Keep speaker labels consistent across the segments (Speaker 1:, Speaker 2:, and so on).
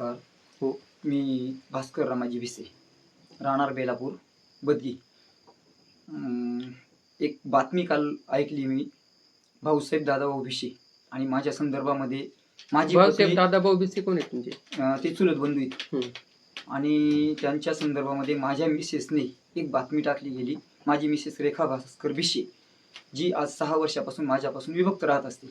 Speaker 1: नमस्कार.
Speaker 2: हो.
Speaker 1: मी भास्कर रामाजी भिसे राहणार बेलापूर बदगी. एक बातमी काल ऐकली मी. भाऊसाहेब दादाभाऊ भिसे आणि माझ्या संदर्भामध्ये माझी
Speaker 2: भाऊसाहेब
Speaker 1: पत्नी,
Speaker 2: दादा भाऊ बिसे कोण आहेत तुमचे?
Speaker 1: अं, ते चुलत बंधू आहेत. आणि त्यांच्या संदर्भामध्ये माझ्या मिसेसने एक बातमी टाकली गेली. माझी मिसेस रेखा भास्कर भिसे जी आज सहा वर्षापासून माझ्यापासून विभक्त राहत असते.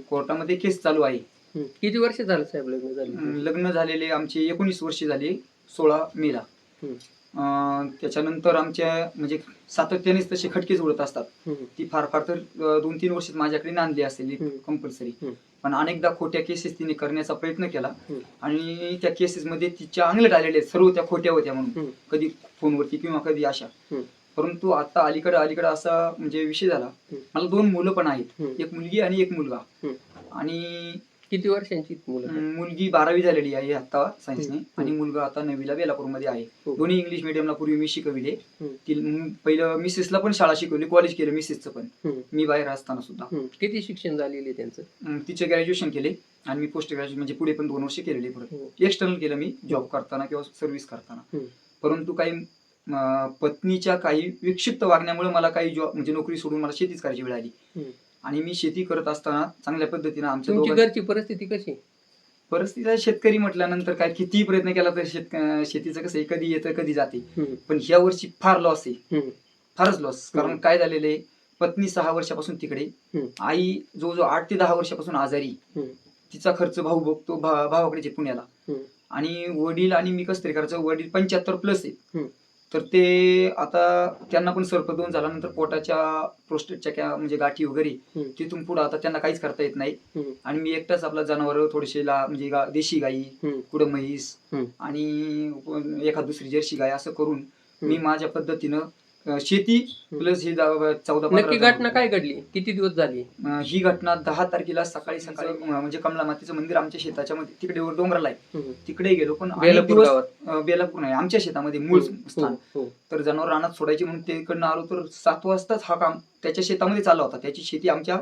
Speaker 1: कोर्टामध्ये केस चालू आहे.
Speaker 2: किती वर्ष झालं साहेब लग्न झाले
Speaker 1: लग्न झालेले आमचे एकोणीस वर्षे झाले सोळा मेला. अं, त्याच्यानंतर आमच्या म्हणजे सातत्यानेच तसे खटकेच उडत असतात ती फार फार तर दोन तीन वर्षात माझ्याकडे नांदली असेल
Speaker 2: हम्म.
Speaker 1: कंपल्सरी
Speaker 2: हम्म.
Speaker 1: पण अनेकदा खोट्या केसेस तिने करण्याचा प्रयत्न केला
Speaker 2: हम्म.
Speaker 1: आणि त्या केसेसमध्ये तिच्या अंगलट आलेले सर्व त्या खोट्या होत्या म्हणून. कधी फोनवरती किंवा कधी अशा
Speaker 2: हम्म.
Speaker 1: परंतु आता अलीकडे अलीकडे असा म्हणजे विषय झाला
Speaker 2: हम्म.
Speaker 1: मला दोन मुलं पण आहेत
Speaker 2: हम्म.
Speaker 1: एक मुलगी आणि एक मुलगा
Speaker 2: हम्म.
Speaker 1: आणि
Speaker 2: किती वर्षांची मुलं
Speaker 1: मुलगी बारावी झालेली आहे आता सायन्सने. आणि मुलगा आता नववीला बेलापूरमध्ये आहे
Speaker 2: हो.
Speaker 1: दोन्ही इंग्लिश मिडियमला पूर्वी मी शिकविले पहिलं मिसेसला पण शाळा शिकवली कॉलेज केलं मिसेसचं पण मी बाहेर असताना सुद्धा.
Speaker 2: किती शिक्षण झालेले त्यांचं
Speaker 1: तिचे ग्रॅज्युएशन केले आणि मी पोस्ट ग्रॅज्युएशन म्हणजे पुढे पण दोन वर्ष केलेले परत
Speaker 2: हो.
Speaker 1: एक्सटर्नल केलं मी जॉब करताना किंवा सर्व्हिस करताना. परंतु काही पत्नीच्या काही विक्षिप्त वागण्यामुळे मला काही जॉब म्हणजे नोकरी सोडून मला शेतीच करायची वेळ आली. आणि मी शेती करत असताना चांगल्या पद्धतीने आमच्या
Speaker 2: तुमची घरची परिस्थिती कशी
Speaker 1: परिस्थिती आहे, शेतकरी म्हटल्यानंतर काय कितीही प्रयत्न केला तर शेत शेतीचं कसं आहे कधी येतं कधी जाते
Speaker 2: हम्म,
Speaker 1: पण ह्या वर्षी फार लॉस आहे
Speaker 2: हम्म,
Speaker 1: फारच लॉस कारण
Speaker 2: हम्म.
Speaker 1: काय झालेलं आहे पत्नी सहा वर्षापासून तिकडे
Speaker 2: हम्म.
Speaker 1: आई जवळजवळ आठ ते दहा वर्षापासून आजारी
Speaker 2: हम्म.
Speaker 1: तिचा खर्च भाऊ बघतो भा- भावाकडेच आहे पुण्याला
Speaker 2: हम्म.
Speaker 1: आणि वडील आणि मी कसं तरी करायचं वडील पंच्याहत्तर प्लस आहे. तर ते आता त्यांना पण सर्पदोन झाल्यानंतर पोटाच्या प्रोस्टेटच्या क्या म्हणजे गाठी वगैरे. तिथून पुढे आता त्यांना काहीच करता येत नाही आणि मी एकटाच आपला जनावर थोडेसे ला म्हणजे गा- देशी गाई कुठं म्हैस. आणि एखाद दुसरी जर्सी गाय असं करून मी. माझ्या पद्धतीनं शेती प्लस ही दा- चौदा
Speaker 2: नक्की घटना काय घडली? किती दिवस झाली?
Speaker 1: अं, ही घटना दहा तारखेला सकाळी सकाळी अं, म्हणजे कमला मातेचं मंदिर आमच्या शेताच्या मध्ये तिकडे वर डोंगराला आहे.
Speaker 2: हम्म.
Speaker 1: तिकडे गेलो पण अनेक
Speaker 2: बेलापूर
Speaker 1: दिवस
Speaker 2: गावात?
Speaker 1: अं, बेलापूर नाही आमच्या शेतामध्ये मूळ
Speaker 2: हो,
Speaker 1: स्थान.
Speaker 2: हो.
Speaker 1: तर जनावर रानात सोडायची म्हणून तिकडनं आलो तर सात वाजताच हा काम त्याच्या शेतामध्ये चालला होता. त्याची शेती आमच्या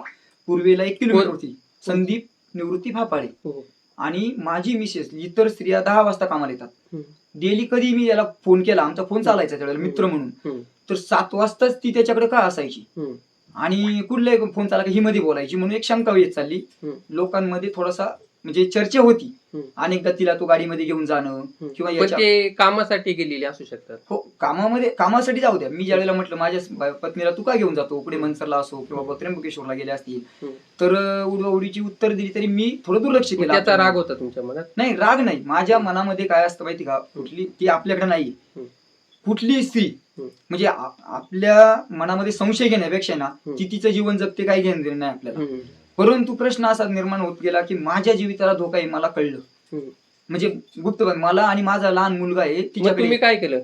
Speaker 1: पूर्वेला एक किलोमीटर होती. संदीप निवृत्ती भापाळे.
Speaker 2: हो.
Speaker 1: आणि माझी मिसेस इतर स्त्रिया दहा वाजता कामाला येतात.
Speaker 2: हम्म.
Speaker 1: डेली कधी मी याला फोन केला आमचा फोन चालायचा त्यावेळेला मित्र. म्हणून. तर सात वाजताच ती त्याच्याकडे का असायची. आणि कुठलाही फोन चाला की ही मध्ये बोलायची म्हणून एक शंका येत चालली. लोकांमध्ये थोडासा म्हणजे चर्चा होती
Speaker 2: हम्म.
Speaker 1: अनेकदा तिला तो गाडीमध्ये घेऊन जाणं. किंवा
Speaker 2: पण
Speaker 1: याच्या
Speaker 2: ते कामासाठी गेलेले असू शकतात
Speaker 1: हो कामामध्ये कामासाठी जाऊ द्या मी ज्यावेळेला म्हटलं माझ्या पत्नीला तू का घेऊन जातो पुढे मनसरला असो किंवा त्र्यंबकेश्वरला गेले असतील
Speaker 2: हम्म.
Speaker 1: तर उडवाउडीची उत्तर दिली तरी मी थोडं दुर्लक्ष
Speaker 2: मग
Speaker 1: केलं
Speaker 2: त्याचा राग होता तुमच्या मनात
Speaker 1: नाही राग नाही माझ्या मनामध्ये काय असतं माहिती का कुठली ती आपल्याकडे नाही
Speaker 2: हम्म.
Speaker 1: कुठली स्त्री
Speaker 2: हम्म.
Speaker 1: म्हणजे आ- आपल्या मनामध्ये संशय घेण्यापेक्षा ना
Speaker 2: हम्म.
Speaker 1: ती तिचं जीवन जगते काही घेणं देणं नाही आपल्याला
Speaker 2: हम्म.
Speaker 1: परंतु प्रश्न असा निर्माण होत गेला की माझ्या जीविताला धोका आहे मला कळलं. म्हणजे गुप्त मला आणि माझा लहान मुलगा आहे तिच्याकडे
Speaker 2: तुम्ही काय केलं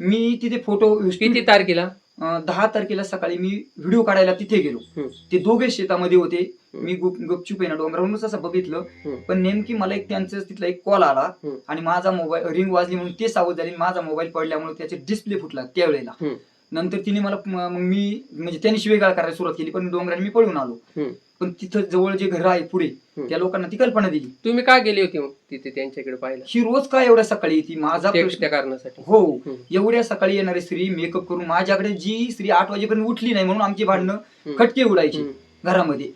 Speaker 1: मी तिथे फोटो
Speaker 2: किती तारखेला
Speaker 1: अं, दहा तारखेला सकाळी मी व्हिडिओ काढायला तिथे गेलो
Speaker 2: हम्म.
Speaker 1: ते दोघे शेतामध्ये होते
Speaker 2: हम्म.
Speaker 1: मी गुप गपचूप ना डोंगरावरूनच असं बघितलं
Speaker 2: हम्म.
Speaker 1: पण नेमकी मला एक त्यांचं तिथला एक कॉल आला
Speaker 2: हम्म.
Speaker 1: आणि माझा मोबाईल रिंग वाजली म्हणून ते सावध झाले माझा मोबाईल पडल्यामुळे त्याचे डिस्प्ले फुटला त्यावेळेला
Speaker 2: हम्म.
Speaker 1: नंतर तिने मला म- मग मी म्हणजे त्यांनी शिवेगाळ करायला सुरुवात केली पण डोंगराने मी पळून आलो
Speaker 2: हम्म.
Speaker 1: पण तिथं जवळ जे घर आहे पुढे
Speaker 2: हम्म.
Speaker 1: त्या लोकांना ती कल्पना दिली
Speaker 2: तुम्ही का गेले होते मग तिथे त्यांच्याकडे पाहायला
Speaker 1: ही रोज का एवढ्या सकाळी येते माझा प्रश्न
Speaker 2: त्या कारणासाठी
Speaker 1: हो
Speaker 2: हम्म.
Speaker 1: एवढ्या सकाळी येणारी स्त्री मेकअप करून माझ्याकडे जी स्त्री आठ वाजेपर्यंत उठली नाही म्हणून आमची भांडणं
Speaker 2: हम्म.
Speaker 1: खटके उडायची
Speaker 2: हम्म.
Speaker 1: घरामध्ये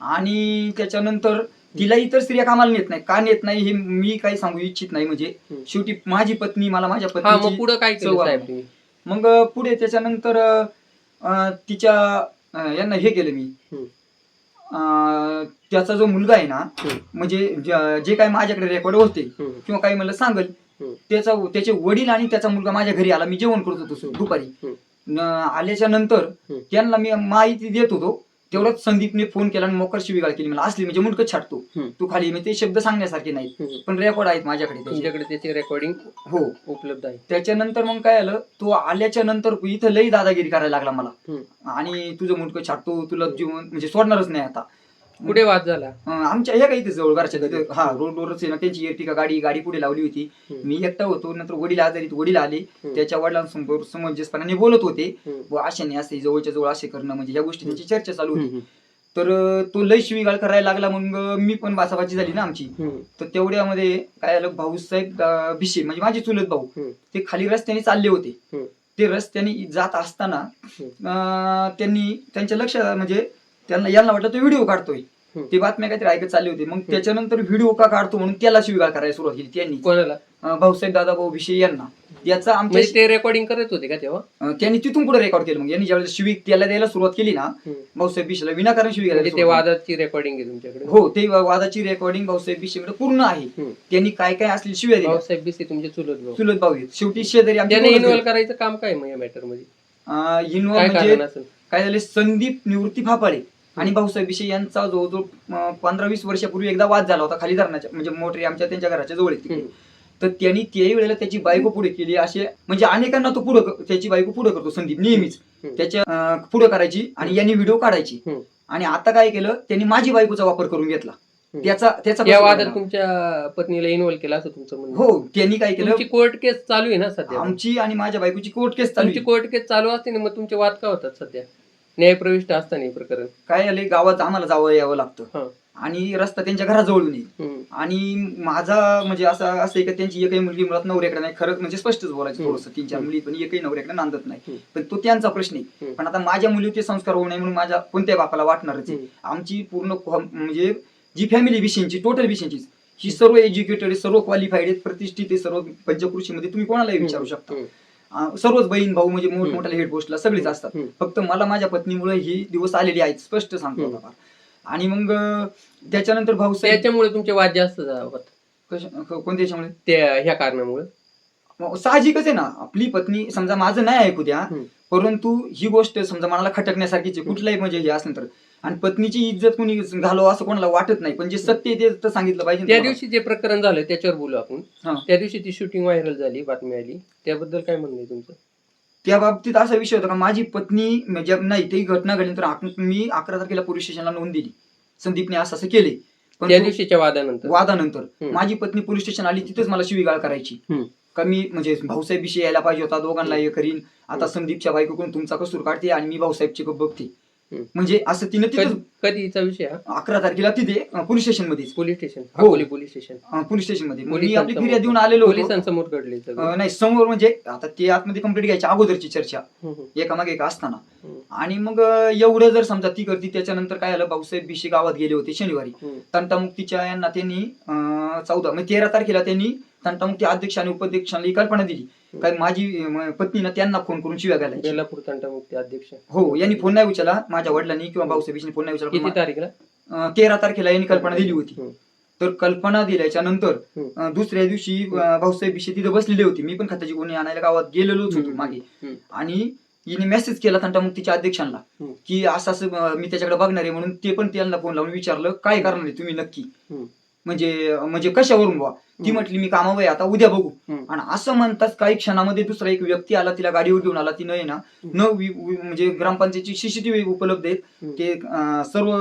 Speaker 1: आणि त्याच्यानंतर तिला इतर स्त्रिया कामाला नेत नाही का नेत नाही हे मी काही सांगू इच्छित नाही म्हणजे
Speaker 2: हम्म.
Speaker 1: शेवटी माझी पत्नी मला माझ्या
Speaker 2: हा मग
Speaker 1: पत्नीची
Speaker 2: पुढे काय केलं
Speaker 1: चव
Speaker 2: साहेब
Speaker 1: आहे.
Speaker 2: तुम्ही
Speaker 1: मग पुढे त्याच्यानंतर अं, तिच्या अं, यांना हे केलं मी
Speaker 2: हम्म.
Speaker 1: त्याचा जो मुलगा आहे ना. म्हणजे ज- काही माझ्याकडे रेकॉर्ड होते. किंवा काही मला सांगल. त्याचा त्याचे वडील आणि त्याचा मुलगा माझ्या घरी आला मी जेवण करत होतो दुपारी
Speaker 2: आल्याच्यानंतर.
Speaker 1: त्यांना मी माहिती देत होतो तेवढ्याच संदीपने फोन केला आणि मोकर शिवीगाळ केली मला असली म्हणजे मुंडकं छाटतो
Speaker 2: हम्म.
Speaker 1: तू खाली म्हणजे ते शब्द सांगण्यासारखे नाही
Speaker 2: हम्म.
Speaker 1: पण रेकॉर्ड आहेत माझ्याकडे त्याचे.
Speaker 2: तुमच्याकडे त्याची रेकॉर्डिंग
Speaker 1: हो
Speaker 2: उपलब्ध आहे
Speaker 1: त्याच्यानंतर मग काय आलं तो आल्याच्यानंतर इथं लई दादागिरी करायला लागला मला
Speaker 2: हम्म.
Speaker 1: आणि तुझं मुंडकं छाटतो तुला जीवन म्हणजे सोडणारच नाही आता
Speaker 2: कुठे वाद झाला
Speaker 1: अं, आमच्या ह्या काही इथे जवळ घरच्या तिथं हा रोडवरच आहे ना त्यांची एर्टिका गाडी गाडी पुढे लावली होती
Speaker 2: हम्म.
Speaker 1: मी एकटा होतो नंतर वडील आजारी वडील आले
Speaker 2: हम्म.
Speaker 1: त्याच्या वडिलांसमोर समंजसपणाने बोलत होते
Speaker 2: हम्म.
Speaker 1: व अशाने असे जवळच्या जवळ असे करणं म्हणजे ह्या गोष्टी त्यांची चर्चा चालू होती
Speaker 2: हम्म.
Speaker 1: तर अं, तो लय शिवीगाळ करायला लागला मग अं, मी पण बाचाबाची झाली ना आमची
Speaker 2: हम्म.
Speaker 1: तर तेवढ्यामध्ये काय झालं भाऊसाहेब अं, भिशे म्हणजे माझे चुलत भाऊ
Speaker 2: हम्म.
Speaker 1: ते खाली रस्त्याने चालले होते
Speaker 2: हम्म.
Speaker 1: ते रस्त्याने जात असताना. अं, त्यांनी त्यांच्या लक्ष म्हणजे त्यांना यांना वाटलं तो व्हिडिओ काढतोय. ते बातम्या काहीतरी ऐकत चालले होते. मग त्याच्यानंतर व्हिडिओ का काढतो म्हणून त्याला शिवीगाळ करायला सुरुवात केली त्यांनी.
Speaker 2: कोणाला?
Speaker 1: भाऊसाहेब दादा भाऊ भिशे यांना. याचा आमच्या
Speaker 2: म्हणजे ते रेकॉर्डिंग करत होते का तेव्हा?
Speaker 1: अं, त्यांनी तिथून पुढे रेकॉर्ड केलं. मग यांनी ज्यावेळेस शिवी त्याला द्यायला सुरुवात केली ना
Speaker 2: हम्म.
Speaker 1: भाऊसाहेब भिशेला विनाकारण शिवी
Speaker 2: म्हणजे
Speaker 1: घालायला
Speaker 2: ते. वादाची रेकॉर्डिंग आहे तुमच्याकडे.
Speaker 1: हो ते वादाची रेकॉर्डिंग भाऊसाहेब भिशेकडे पूर्ण आहे.
Speaker 2: हम्म.
Speaker 1: त्यांनी काय काय असलेली शिव्या दिल्या.
Speaker 2: भाऊसाहेब बिसे तुमचे चुलत भाऊ.
Speaker 1: चुलत भाऊ आहेत. शेवटी शेजारी
Speaker 2: त्याने इन्व्हॉल्व. करायचं काम काय मग या
Speaker 1: मॅटरमध्ये? इन्व्हॉल्व
Speaker 2: काय
Speaker 1: म्हणजे
Speaker 2: कारण असेल?
Speaker 1: काय झाले? संदीप निवृत्ती फापाळे आणि भाऊसाहेब भिशे यांचा जवळजवळ पंधरा वीस वर्षापूर्वी एकदा वाद झाला होता खाली धरणाच्या म्हणजे मोटरी आमच्या त्यांच्या घराच्या जवळ.
Speaker 2: हम्म.
Speaker 1: तर त्यांनी त्याही वेळेला त्याची बायको पुढे केली असे म्हणजे अनेकांना तो पुढे त्याची बायको पुढे करतो संदीप नेहमीच. त्याच्या पुढे करायची आणि यांनी व्हिडिओ काढायची. आणि आता काय केलं त्यांनी माझी बायकोचा वापर करून घेतला. त्याचा त्याचा
Speaker 2: वादात? तुमच्या पत्नीला इन्व्हॉल्व केला असं तुमचं म्हणणं
Speaker 1: हो त्यांनी काय केलं
Speaker 2: कोर्ट केस चालू आहे ना सध्या
Speaker 1: आमची आणि माझ्या बायकोची कोर्ट केस चालू.
Speaker 2: कोर्ट केस चालू असते ना मग तुमचे वाद का होतात सध्या न्यायप्रविष्ट असताना हे प्रकरण
Speaker 1: काय झाले गावात आम्हाला जावं यावं लागतं
Speaker 2: हा.
Speaker 1: आणि रस्ता त्यांच्या घराजवळून
Speaker 2: हम्म.
Speaker 1: आणि माझा म्हणजे असं असं आहे की त्यांची एकही मुलगी मुळात नवऱ्याकडे नाही खरंच म्हणजे स्पष्टच बोलायचं
Speaker 2: हम्म.
Speaker 1: थोडंसं तीन चार मुली पण एकही नवऱ्याकडे नांदत नाही
Speaker 2: हम्म.
Speaker 1: पण तो त्यांचा प्रश्न आहे
Speaker 2: हम्म.
Speaker 1: पण आता माझ्या मुलीवर ते संस्कार होऊ नये म्हणून माझ्या कोणत्या बापाला वाटणारच आहे
Speaker 2: हम्म.
Speaker 1: आमची पूर्ण म्हणजे जी फॅमिली विषयीची टोटल विषयीची ही सर्व एज्युकेटेड सर्व क्वालिफाईड आहेत प्रतिष्ठित आहे सर्व पंचकृषीमध्ये तुम्ही कोणालाही विचारू शकता
Speaker 2: हम्म.
Speaker 1: सर्वच बहीण भाऊ म्हणजे मोठमोठ्या हेड पोस्टला सगळेच असतात. फक्त मला माझ्या पत्नीमुळे ही दिवस आलेले आहेत स्पष्ट सांगतो. आणि मग त्याच्यानंतर भाऊसाहेब
Speaker 2: त्याच्यामुळे तुमचे वाद जास्त
Speaker 1: कोणत्या याच्यामुळे?
Speaker 2: त्या ह्या कारणामुळे.
Speaker 1: साहजिकच आहे ना आपली पत्नी समजा माझं नाही ऐकू द्या. परंतु ही गोष्ट समजा मनाला खटकण्यासारखीच कुठलाही म्हणजे हे असलं तर. आणि पत्नीची इज्जत कोणी घालव असं कोणाला वाटत नाही. पण जे सत्य आहे ते तर सांगितलं पाहिजे
Speaker 2: त्या. दिवशी जे प्रकरण झालं त्याच्यावर बोलू आपण.
Speaker 1: हा.
Speaker 2: त्या दिवशी ती शूटिंग व्हायरल झाली बातमी आली. त्याबद्दल काय म्हणणं आहे तुमचं?
Speaker 1: त्या बाबतीत असा विषय होता का माझी पत्नी म्हणजे नाही ती घटना घडल्यानंतर आक- मी अकरा तारखेला पोलीस स्टेशनला नोंद दिली. संदीपने असं असं केले. पण
Speaker 2: त्या
Speaker 1: तो-
Speaker 2: दिवशीच्या वादानंतर?
Speaker 1: वादानंतर.
Speaker 2: हम्म.
Speaker 1: माझी पत्नी पोलीस स्टेशन आली तिथेच मला शिवीगाळ करायची.
Speaker 2: हम्म.
Speaker 1: का मी म्हणजे भाऊसाहेब विषयी यायला पाहिजे होता दोघांना हे करीन. आता संदीपच्या बायकोकडून तुमचा कसूर काढते आणि मी भाऊसाहेबची बघते. म्हणजे असं तिने
Speaker 2: कधी- कधीचा विषय हा?
Speaker 1: अकरा तारखेला तिथे पोलीस स्टेशन मध्येच
Speaker 2: पोलीस स्टेशन.
Speaker 1: हो.
Speaker 2: Akole police station.
Speaker 1: पोलीस स्टेशनमध्ये. मग मी
Speaker 2: पोलिसांसमोर-
Speaker 1: आपली फिर्याद देऊन आलेलो होतो.
Speaker 2: पोलिसांसमोर घडले सगळं.
Speaker 1: अं, नाही समोर म्हणजे आता ते आतमध्ये कंप्लीट घ्यायच्या अगोदरची चर्चा.
Speaker 2: हम्म, हम्म,
Speaker 1: एकामागे एक असताना.
Speaker 2: हम्म,
Speaker 1: आणि मग अं, एवढं जर समजा ती करती त्याच्यानंतर काय झालं? भाऊसाहेब बिशी गावात गेले होते शनिवारी.
Speaker 2: हम्म.
Speaker 1: तंटामुक्तीच्या यांना त्यांनी चौदा म्हणजे तेरा तारखेला त्यांनी तंटामुक्ती अध्यक्ष आणि उपाध्यक्षांना ही कल्पना दिली. काय माझी अं, पत्नीनं त्यांना फोन करून शिव्या घालायची
Speaker 2: बेलापूर तंटामुक्ती अध्यक्ष.
Speaker 1: हो यांनी फोन नाही उचलला. माझ्या वडिलांनी किंवा भाऊसाहेबांनी फोन नाही
Speaker 2: किती
Speaker 1: उचलला
Speaker 2: तारीखला?
Speaker 1: अं, तेरा तारखेला यांनी कल्पना दिली होती.
Speaker 2: हम्म,
Speaker 1: तर कल्पना दिल्याच्या नंतर
Speaker 2: हम्म.
Speaker 1: अं, दुसऱ्या दिवशी अं, भाऊसाहेब बिशे तिथे बसलेले होते. मी पण खताची गुन्हे आणायला गावात गेलेलोच होतो
Speaker 2: हम्म.
Speaker 1: मागे.
Speaker 2: हम्म.
Speaker 1: आणि हिने मेसेज केला तंटामुक्तीच्या अध्यक्षांना
Speaker 2: हम्म.
Speaker 1: की असं असं अं, मी त्याच्याकडे बघणार आहे म्हणून ते पण त्यांना फोन लावून विचारलं काय करणार आहे तुम्ही नक्की?
Speaker 2: हम्म.
Speaker 1: म्हणजे म्हणजे कशावरून बा ती. म्हटली मी कामावर आहे आता उद्या बघू
Speaker 2: हम्म.
Speaker 1: आणि असं म्हणताच काही क्षणामध्ये दुसरा एक व्यक्ती आला तिला गाडीवर घेऊन आला तिनं आहे ना न वि- वि- म्हणजे ग्रामपंचायतची सीसीटीव्ही उपलब्ध आहेत
Speaker 2: हम्म.
Speaker 1: ते अं, सर्व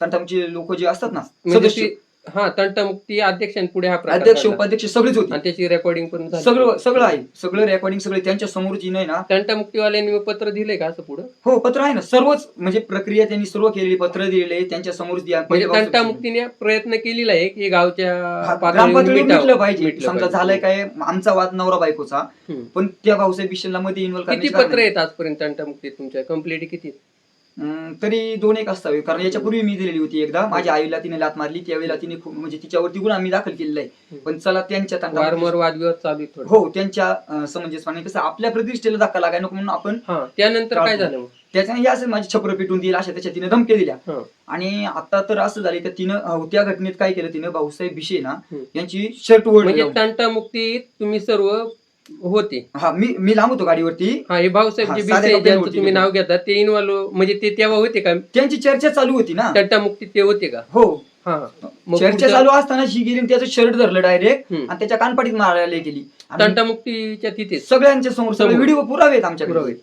Speaker 1: तंटामचे लोक जे असतात ना
Speaker 2: म्हणजे
Speaker 1: सदस्य
Speaker 2: ती- हा तंटामुक्ती अध्यक्षांपुढे हा प्रकार
Speaker 1: अध्यक्ष
Speaker 2: झाला.
Speaker 1: उपाध्यक्ष सगळेच होते
Speaker 2: आणि त्याची रेकॉर्डिंग पण झाली
Speaker 1: सगळं सगळं आहे सगळं रेकॉर्डिंग सगळे त्यांच्या समोरची नाही ना
Speaker 2: तंटामुक्तीवाल्यांनी पत्र दिले का असं पुढं
Speaker 1: हो पत्र आहे ना सर्वच म्हणजे प्रक्रिया त्यांनी सर्व केलेली पत्र दिलेले त्यांच्यासमोर
Speaker 2: म्हणजे तंटामुक्तीने प्रयत्न केलेला आहे की गावच्या पातळीवर
Speaker 1: ग्रामपातळीवर
Speaker 2: मिटावं.
Speaker 1: मिटलं पाहिजे
Speaker 2: मिटलं
Speaker 1: समजा
Speaker 2: पाहिजे.
Speaker 1: झालंय काय आमचा वाद नवरा बायकोचा
Speaker 2: हम्म.
Speaker 1: पण त्या भाऊसाहेब विषयाला मध्ये इन्व्हॉल्व
Speaker 2: किती पत्र आहेत आजपर्यंत तंटामुक्ती तुमच्या कंप्लीट किती आहेत?
Speaker 1: तरी दोन एक असावे. कारण याच्यापूर्वी मी दिलेली होती एकदा. माझ्या आईला तिने लात मारली. त्यावेळेला तिने खूप म्हणजे तिच्यावरती गुन्हा आम्ही दाखल केलेला आहे. पण चला त्यांच्या तंटा
Speaker 2: वारंवार वादविवाद चालू थोडे.
Speaker 1: हो त्यांच्या समंजसपणे कसं आपल्या प्रतिष्ठेला धक्का लागाय नको म्हणून आपण
Speaker 2: हा त्यानंतर काय झालं मग?
Speaker 1: त्याच्याने असं माझी छपर पिटून दिली अशा त्याच्या तिने धमके दिल्या.
Speaker 2: हा.
Speaker 1: आणि आता तर असं झालं तर तिनं अं, त्या घटनेत काय केलं तिनं? भाऊसाहेब भिशे ना
Speaker 2: हम्म.
Speaker 1: यांची शर्ट ओढ
Speaker 2: म्हणजे तंटामुक्तीत तुम्ही सर्व होते.
Speaker 1: हा मी मी लांब होतो गाडीवरती.
Speaker 2: हा हे भाऊसाहेब
Speaker 1: हा,
Speaker 2: जे
Speaker 1: साध्या
Speaker 2: बिसे ज्यांचं
Speaker 1: कपड्यांवरती
Speaker 2: तुम्ही. नाव घेता ते इन्व्हॉल्व म्हणजे ते तेव्हा होते का?
Speaker 1: त्यांची चर्चा चालू होती ना.
Speaker 2: तंटामुक्तीत ते होते का?
Speaker 1: हो.
Speaker 2: हा मग
Speaker 1: चर्चा
Speaker 2: पुढचं-
Speaker 1: चालू असताना शी गेली आणि त्याचं शर्ट धरलं डायरेक्ट
Speaker 2: हम्म.
Speaker 1: आणि त्याच्या कानपाटीत मारायला गेली. आणि
Speaker 2: तंटामुक्तीच्या तिथेच.
Speaker 1: सगळ्यांच्या समोर सगळे
Speaker 2: समोर.
Speaker 1: व्हिडिओ पुरावे आहेत आमच्याकडे.
Speaker 2: पुरावे.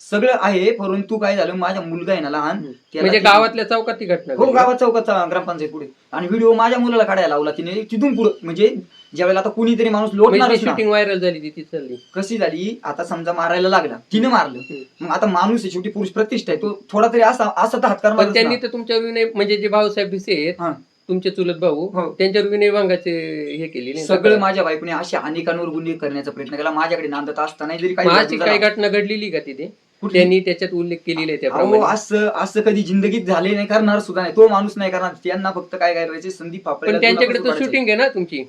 Speaker 1: सगळं आहे परंतु काय झालं माझा मुलगा आहे ना लहान त्याला
Speaker 2: म्हणजे
Speaker 1: ती-
Speaker 2: गावातल्या चौकात ती घटना
Speaker 1: हो
Speaker 2: घडली.
Speaker 1: गावात चौकात ग्रामपंचायत पुढे. आणि व्हिडिओ माझ्या मुलाला काढायला लावला तिने तिथून पुढे म्हणजे ज्यावेळेला आता कुणीतरी माणूस लोटणारच ना.
Speaker 2: शूटिंग व्हायरल झाली ती ती चालली
Speaker 1: कशी झाली? आता समजा मारायला लागला. तिने मारलं. मग आता माणूस आहे शेवटी पुरुष प्रतिष्ठा आहे. तो थोडा तरी असा असा तर हात
Speaker 2: पण
Speaker 1: करणार
Speaker 2: त्यांनी तर तुमच्यावर विनय म्हणजे जे भाऊसाहेब भिसे आहेत
Speaker 1: हा.
Speaker 2: तुमचे चुलत भाऊ
Speaker 1: हो.
Speaker 2: त्यांच्यावर विनयभंगाचे हे केलेले
Speaker 1: सगळं माझ्या बायकोने अशा अनेकांवर गुन्हे करण्याचा प्रयत्न केला. माझ्याकडे नांदत असताना जरी काही
Speaker 2: अशी काही
Speaker 1: झालं-
Speaker 2: घटना घडलेली का तिथे?
Speaker 1: कुठली?
Speaker 2: त्यांनी त्याच्यात उल्लेख केलेला आहे
Speaker 1: अहो
Speaker 2: त्याप्रमाणे
Speaker 1: असं असं कधी जिंदगीत झाले नाही करणार सुद्धा नाही. तो माणूस नाही करणार. त्यांना फक्त काय करायचे संदीप
Speaker 2: पण त्यांच्याकडे तर शूटिंग आहे ना तुमची?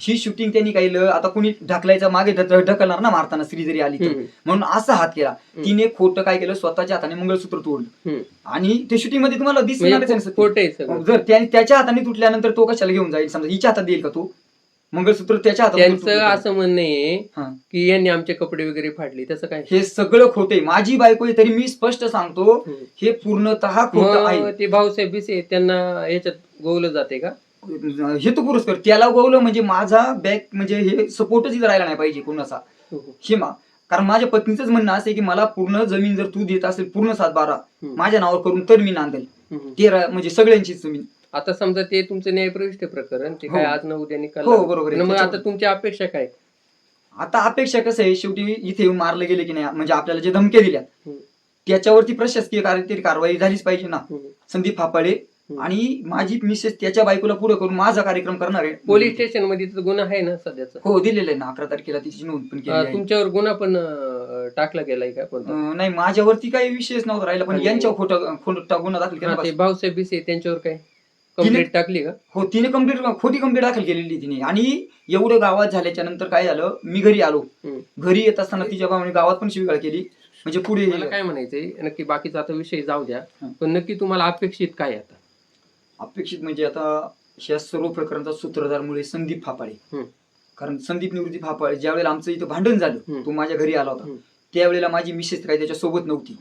Speaker 1: ही शूटिंग त्यांनी केलं आता कुणी ढकलायचं मागे ढक- ढकलणार ना मारताना स्त्री जरी आली तर. म्हणून असा हात केला. तिने खोटं काय केलं? स्वतःच्या हाताने मंगळसूत्र तोडलं. आणि ते शूटिंगमध्ये तुम्हाला दिसणारच आहे
Speaker 2: म्हणजे सगळं
Speaker 1: जर त्या- त्याच्या हाताने तुटल्यानंतर तो कशाला घेऊन जाईल? समजा हिच्या हातात देईल का तो? मंगळसूत्र त्याच्या हातात
Speaker 2: त्यांचं असं म्हणणं आहे
Speaker 1: हा.
Speaker 2: की यांनी आमचे कपडे वगैरे फाडले. तसं काय?
Speaker 1: हे सगळं खोटे माझी बायको आहे तरी मी स्पष्ट सांगतो. हे पूर्णतः खोटं आहे.
Speaker 2: ते भाऊसाहेब त्यांना याच्यात गोवलं जाते का?
Speaker 1: हे तो पुरस्कार त्याला गोवलं म्हणजे माझा बॅक म्हणजे हे सपोर्टच इथं राहिला नाही पाहिजे कोणाचा हे मा कारण माझ्या पत्नीचंच म्हणणं असं आहे की मला पूर्ण जमीन जर तू देत असेल पूर्ण सात बारा. माझ्या नावावर करून तर मी नांदेल
Speaker 2: हम्म.
Speaker 1: ते रा- म्हणजे सगळ्यांचीच जमीन
Speaker 2: आता समजा ते तुमचं न्यायप्रविष्ट प्रकरण ते काय
Speaker 1: हो.
Speaker 2: आज ना उद्या निकाल
Speaker 1: हो. बरोबर
Speaker 2: मग आता तुमची अपेक्षा काय
Speaker 1: आता अपेक्षा कसं आहे शेवटी इथे मारले गेले की नाही म्हणजे आपल्याला जे धमके दिल्या. त्याच्यावरती प्रशासकीय काहीतरी कारवाई झालीच पाहिजे ना. संदीप फापाडे. आणि माझी मिसेस त्याच्या बायकोला पुढे करून माझा कार्यक्रम करणार. आहे
Speaker 2: पोलीस स्टेशनमध्ये गुन्हा आहे ना सध्याचा?
Speaker 1: हो दिलेलं आहे ना. अकरा तारखेला तिची नोंद पण केली
Speaker 2: अं,
Speaker 1: आहे.
Speaker 2: तुमच्यावर गुन्हा पण अं, टाकला गेलाय का कोणता?
Speaker 1: अं, नाही माझ्यावरती काही विषयच नव्हता राहिला पण
Speaker 2: आणि-
Speaker 1: यांच्यावर खोटं खोटा गुन्हा दाखल केला
Speaker 2: हा, ते
Speaker 1: बस.
Speaker 2: भाऊसाहेब भिसे त्यांच्यावर काय कंप्लेंट टाकली का?
Speaker 1: हो तिने कंप्लीट खोटी कंप्लीट दाखल केलेली तिने. आणि एवढं गावात झाल्याच्यानंतर काय झालं? मी घरी आलो.
Speaker 2: हम्म.
Speaker 1: घरी येत असताना तिच्या भावाने गावात पण शिवीगाळ केली. म्हणजे पुढे
Speaker 2: मला काय म्हणायचंय नक्की बाकीचा आता विषय जाऊ द्या.
Speaker 1: हं.
Speaker 2: पण नक्की तुम्हाला अपेक्षित काय आहे आता?
Speaker 1: अपेक्षित म्हणजे आता या सर्व प्रकरणाचा सूत्रधार मुळे संदीप फापाळे
Speaker 2: हम्म.
Speaker 1: कारण संदीप निवृत्ती फापाळे ज्या वेळेला आमचं इथं भांडण झालं. तो माझ्या घरी आला होता. त्यावेळेला माझी मिसेस काय त्याच्या सोबत नव्हती.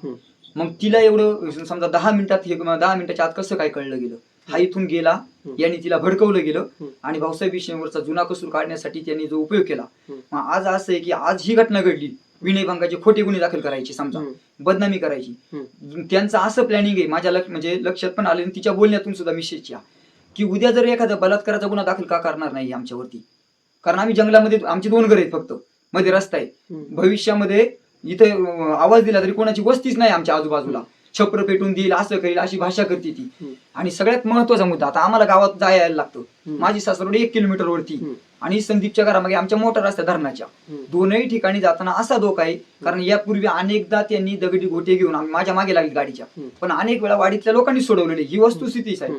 Speaker 1: मग तिला एवढं समजा दहा मिनिटात हे दहा मिनिटाच्या आत कसं काय कळलं गेलं हा इथून गेला. यांनी तिला भडकवलं गेलं. आणि भाऊसाहेब विषयांवरचा जुना कसूर काढण्यासाठी त्यांनी जो उपयोग केला आज असं आहे की आज ही घटना घडली विनयभंगाचे खोटे गुन्हे दाखल करायचे समजा. बदनामी करायची. त्यांचं असं प्लॅनिंग आहे माझ्या लक्ष म्हणजे लक्षात पण आलं आणि तिच्या बोलण्यातून सुद्धा मिसेसच्या की उद्या जर एखादा बलात्काराचा गुन्हा दाखल का करणार नाही आमच्यावरती कारण आम्ही जंगलामध्ये आमची दोन घर आहेत फक्त मध्ये रस्ता आहे. भविष्यामध्ये इथे आवाज दिला तरी कोणाची वस्तीच नाही आमच्या आजूबाजूला छप्र पेटून देईल असं करेल अशी भाषा करते ती. आणि सगळ्यात महत्त्वाचा मुद्दा आता आम्हाला गावात जायला लागतं. माझी सासरोड एक किलोमीटर वरती. आणि संदीपच्या घरामागे आमच्या मोटर रस्त्या धरणाच्या. दोनही ठिकाणी जाताना असा धोका आहे कारण यापूर्वी अनेकदा त्यांनी दगडी गोटे घेऊन माझ्या मागे लागली गाडीच्या. पण अनेक वेळा वाडीतल्या लोकांनी सोडवलेली ही वस्तुस्थितीच आहे.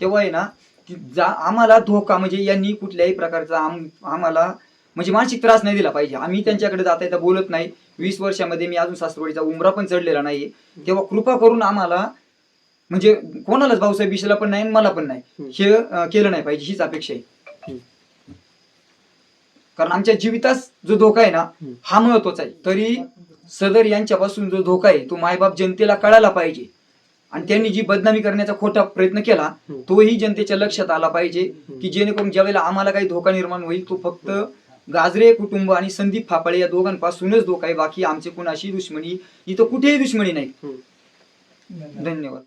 Speaker 1: तेव्हा आहे ना की जा आम्हाला धोका म्हणजे यांनी कुठल्याही प्रकारचा आम- आम्हाला म्हणजे मानसिक त्रास नाही दिला पाहिजे. आम्ही त्यांच्याकडे जाता येता बोलत नाही. वीस वर्षामध्ये मी अजून सासरवाडीचा उमरा पण चढलेला नाही तेव्हा कृपा करून आम्हाला म्हणजे कोणालाच भाऊसाहेब विषयाला पण नाही आणि मला पण नाही. हे केलं नाही पाहिजे हीच अपेक्षा आहे. कारण आमच्या जीवितास जो धोका आहे ना. हा महत्त्वाचा आहे तरी सदर यांच्यापासून जो धोका आहे तो मायबाप जनतेला कळायला पाहिजे आणि त्यांनी जी बदनामी करण्याचा खोटा प्रयत्न केला. तोही जनतेच्या लक्षात आला पाहिजे की जेणेकरून ज्यावेळेला आम्हाला काही धोका निर्माण होईल तो फक्त गाजरे कुटुंब आणि संदीप फापाळे या दोघांपासूनच धोका आहे बाकी आमचे कुणाशी दुश्मनी इथं कुठेही दुश्मनी नाही. धन्यवाद